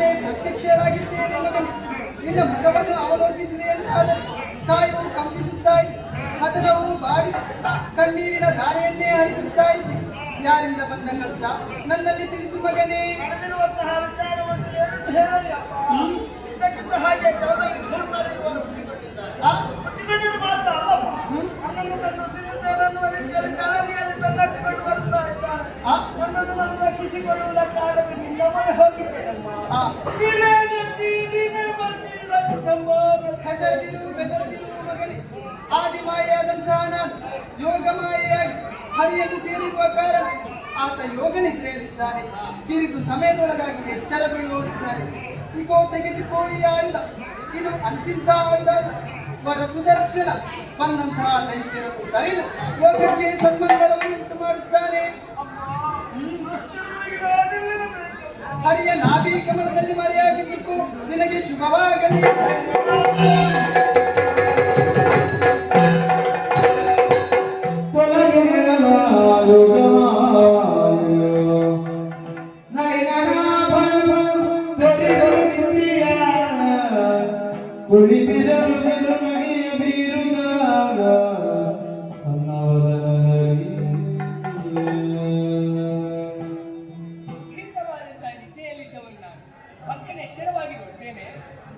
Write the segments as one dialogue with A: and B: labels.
A: ನಾನೇ ಪ್ರತ್ಯಕ್ಷರಾಗಿದ್ದೇನೆ ಮಗನೇ ನಿನ್ನ ಮುಖವನ್ನು ಅವಲೋಕಿಸಿದೆ ಎಂದಾದರೆ ತಾಯಿಯು ಕಂಪಿಸುತ್ತಾ ಅದನ್ನು ಬಾಡಿ ಕಣ್ಣೀರಿನ ಧಾರೆಯನ್ನೇ ಹರಿಸುತ್ತಾ ಯಾರಿಂದ ಬಂದ ಕಷ್ಟ? ನನ್ನಲ್ಲಿ ತಿಳಿಸು ಮಗನೇ.
B: ಹಾಗೆ ನಾನು ರಕ್ಷಿಸಿಕೊಳ್ಳುವುದಕ್ಕಾಗದೆ ನಿನ್ನ ಮೊರೆ ಹೋಗಿದ್ದೇನಮ್ಮ.
A: ಆ.
B: ವಿಲಗತಿ ನಿನ್ನ ಬಂದಿರಲು ಸಂಭವ.
A: ಹೆದರದಿರು ಬೆದರದಿರು ಮಗನೇ ಆದಿಮಾಯೆಯಾದಂತಹ ನಾನು ಯೋಗ ಮಾಯೆಯಾಗಿ ಹರಿಯನ್ನು ಸೇರಿರುವ ಕಾರಣ ಆತ ಯೋಗ ನಿದ್ರೆಯಲ್ಲಿದ್ದಾನೆ ತಿರುಗು ಸಮಯದೊಳಗಾಗಿ ಎಚ್ಚರಗೊಳ್ಳುವವರಿದ್ದಾನೆ ಇಗೋ ತೆಗೆದುಕೋ ಈ ಆಯುಧ ಇದು ಅಂತಿಂತ ಆಯುಧ ಅಲ್ಲ ವರ ಸುದರ್ಶನ ಬಂದಂತಹ ದೈತ್ಯರನ್ನು ತಡೆದು ಲೋಕಕ್ಕೆ ಸನ್ಮಂಗಳವನ್ನು ಉಂಟು ಮಾಡುತ್ತಾನೆ ಹರಿಯ ನಾಭಿ ಕಮಲದಲ್ಲಿ ಮರೆಯಾಗಿದ್ದಕ್ಕೂ ನಿನಗೆ ಶುಭವಾಗಲಿ
C: ಕುಳಿತಿರಲು
D: ಬರ್ತೇನೆ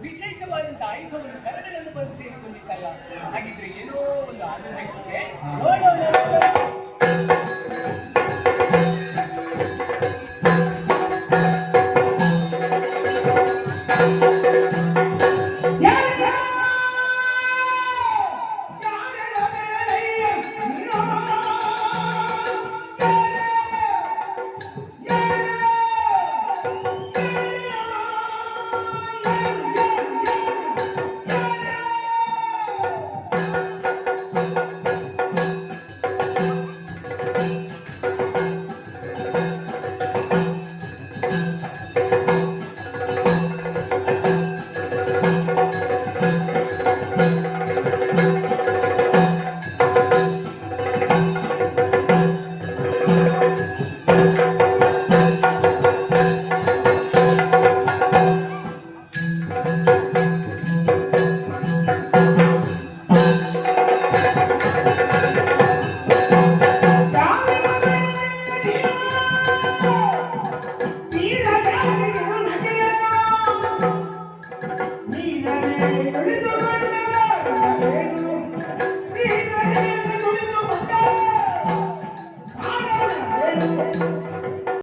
D: ವಿಶೇಷವಾದಂತಹ ಆಯುಧವನ್ನು ಕರಗಳನ್ನು ಬಂದು ಸೇರಿಕೊಂಡಿದ್ದಲ್ಲ. ಹಾಗಿದ್ರೆ ಏನೋ ಒಂದು ಆನಂದ